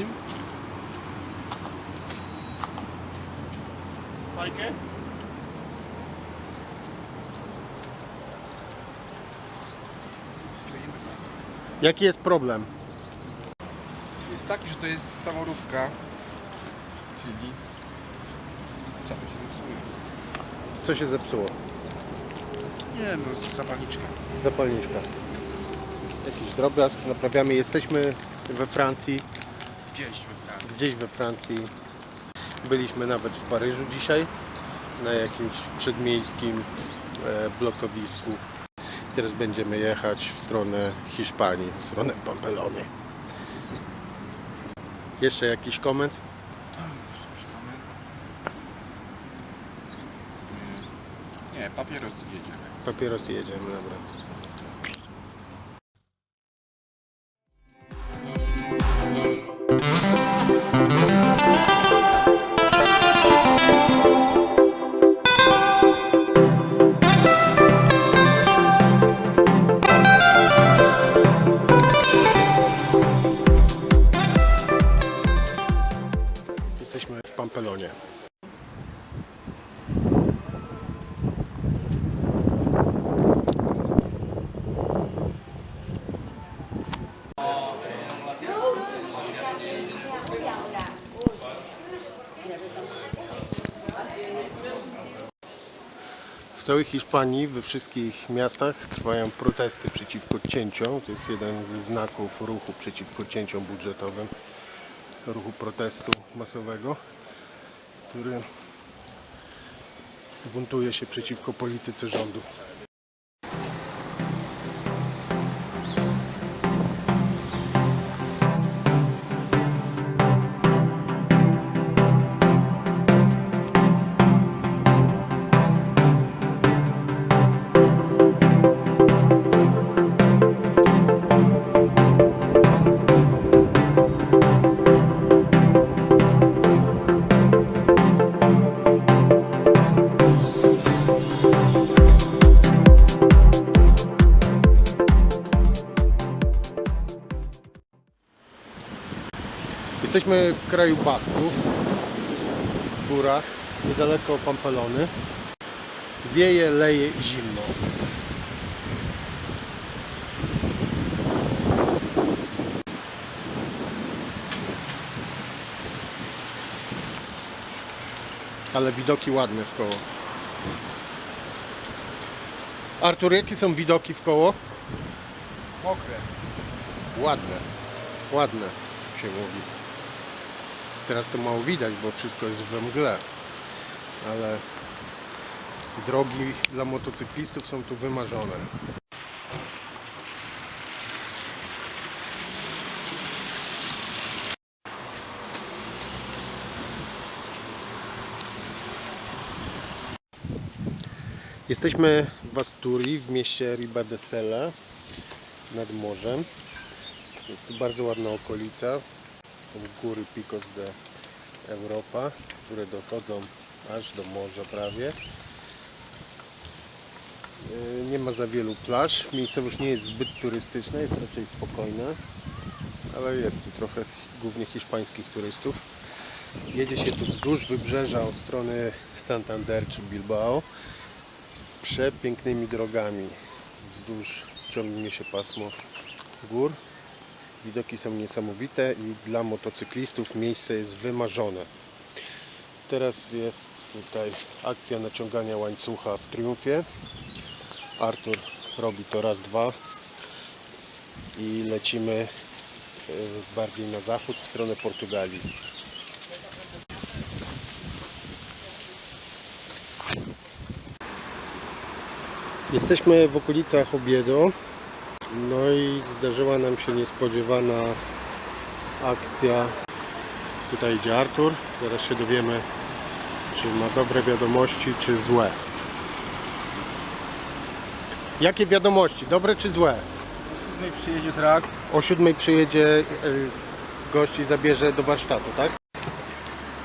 nim. Fajkę? Jaki jest problem? Jest taki, że to jest samorówka, czyli czasem się zepsuje. Co się zepsuło? Nie no, zapalniczka. Zapalniczka. Jakiś drobiazg, naprawiamy. Jesteśmy we Francji. Gdzieś we Francji. gdzieś we Francji. Byliśmy nawet w Paryżu dzisiaj na jakimś przedmiejskim e, blokowisku. Teraz będziemy jechać w stronę Hiszpanii, w stronę Pampelony. Jeszcze jakiś koment? Nie, papieros jedziemy. Papierosy jedziemy, dobra. W całej Hiszpanii, we wszystkich miastach trwają protesty przeciwko cięciom. To jest jeden ze znaków ruchu przeciwko cięciom budżetowym, ruchu protestu masowego, który buntuje się przeciwko polityce rządu. Jesteśmy w kraju Basków, w górach, niedaleko Pampelony. Wieje, leje zimno. Ale widoki ładne w koło. Artur, jakie są widoki w koło? Mokre. Ładne, ładne się mówi. Teraz to mało widać, bo wszystko jest we mgle, ale drogi dla motocyklistów są tu wymarzone. Jesteśmy w Asturii, w mieście Ribadesella nad morzem. Jest to bardzo ładna okolica. Góry Picos de Europa, które dochodzą aż do morza prawie. Yy, Nie ma za wielu plaż. Miejscowość nie jest zbyt turystyczna, jest raczej spokojna, ale jest tu trochę głównie hiszpańskich turystów. Jedzie się tu wzdłuż wybrzeża od strony Santander czy Bilbao przepięknymi drogami. Wzdłuż ciągnie się pasmo gór. Widoki są niesamowite i dla motocyklistów miejsce jest wymarzone. Teraz jest tutaj akcja naciągania łańcucha w triumfie. Artur robi to raz, dwa i lecimy e, bardziej na zachód w stronę Portugalii. Jesteśmy w okolicach Obiedo. No i zdarzyła nam się niespodziewana akcja. Tutaj idzie Artur. Zaraz się dowiemy, czy ma dobre wiadomości, czy złe. Jakie wiadomości? Dobre czy złe? O siódmej przyjedzie trak. O siódmej przyjedzie y, gość i zabierze do warsztatu, tak?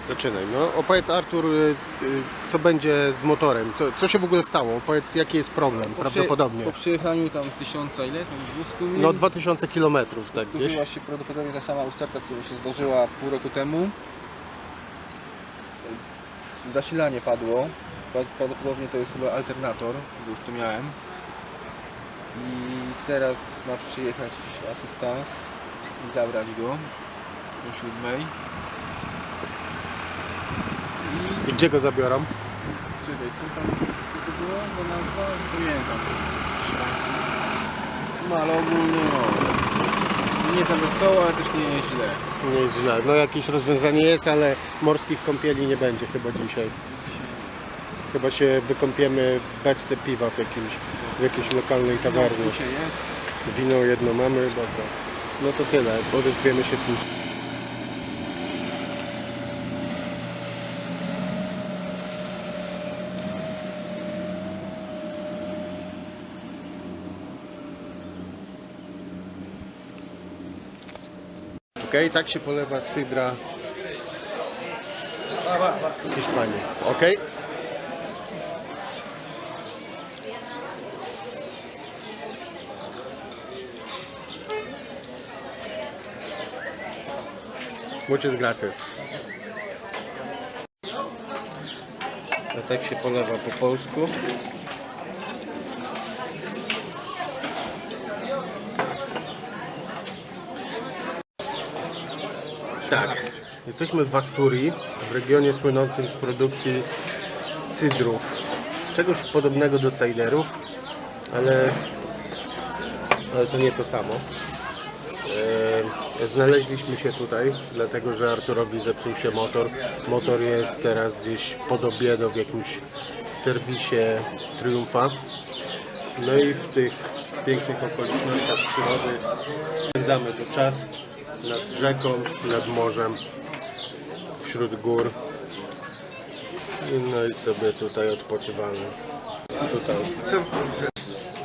Zaczynaj. No, opowiedz Artur, y, y, co będzie z motorem? Co, co się w ogóle stało? Opowiedz, jaki jest problem prawdopodobnie. Po przyjechaniu tam tysiąca ile? Tam 200 mil. No 2000 km, tak gdzieś. Zdarzyła się prawdopodobnie ta sama usterka, co się zdarzyła pół roku temu. zasilanie padło. Pra- Prawdopodobnie to jest chyba alternator, bo już to miałem. I teraz ma przyjechać asystans i zabrać go o siódmej. I gdzie go zabiorą? czekaj, co tam, co to było za nazwa? Nie pamiętam. Hiszpański. No ale ogólnie no, nie za wesoło, ale też nie jest źle. Nie jest źle. No jakieś rozwiązanie jest, ale morskich kąpieli nie będzie chyba dzisiaj. Chyba się wykąpiemy w beczce piwa w, jakimś, w jakiejś lokalnej tawernie. No, dzisiaj jest. Wino jedno mamy, dobra. No to tyle, odezwiemy się później. Okej, tak się polewa sydra w Hiszpanii. Okej? Muchas gracias. A tak się polewa po polsku. Tak, jesteśmy w Asturii, w regionie słynącym z produkcji cydrów. Czegoś podobnego do ciderów, ale, ale to nie to samo. E, Znaleźliśmy się tutaj, dlatego że Arturowi zepsuł się motor. Motor jest teraz gdzieś pod obiedą w jakimś serwisie Triumfa. No i w tych pięknych okolicznościach przyrody spędzamy tu czas nad rzeką, nad morzem, wśród gór. No i sobie tutaj odpoczywamy. Tutaj.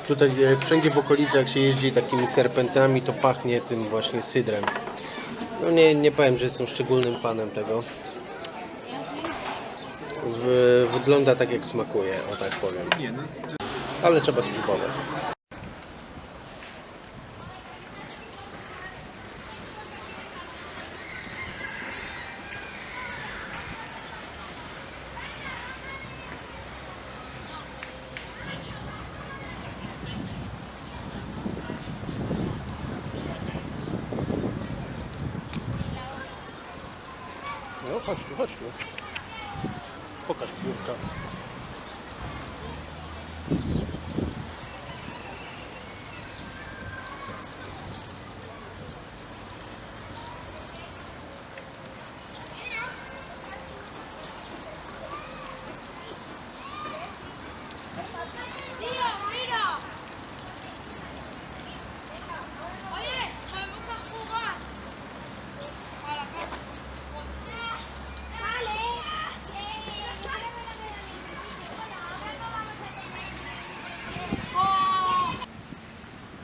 Tutaj e, wszędzie w okolicy jak się jeździ takimi serpentami to pachnie tym właśnie sydrem. No nie, nie powiem, że jestem szczególnym fanem tego. W, wygląda tak jak smakuje, o tak powiem. No. Ale trzeba spróbować. No chodź tu, chodź tu. Pokaż piórka.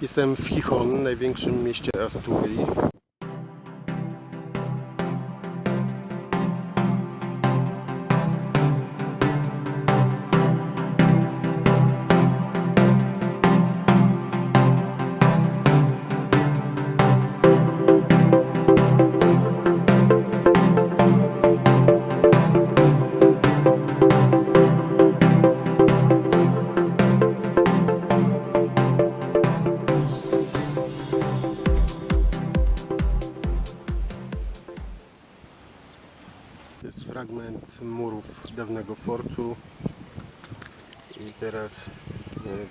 Jestem w Chichon, największym mieście Asturii. Fragment murów dawnego fortu. I teraz e,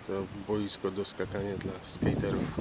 to boisko do skakania dla skaterów.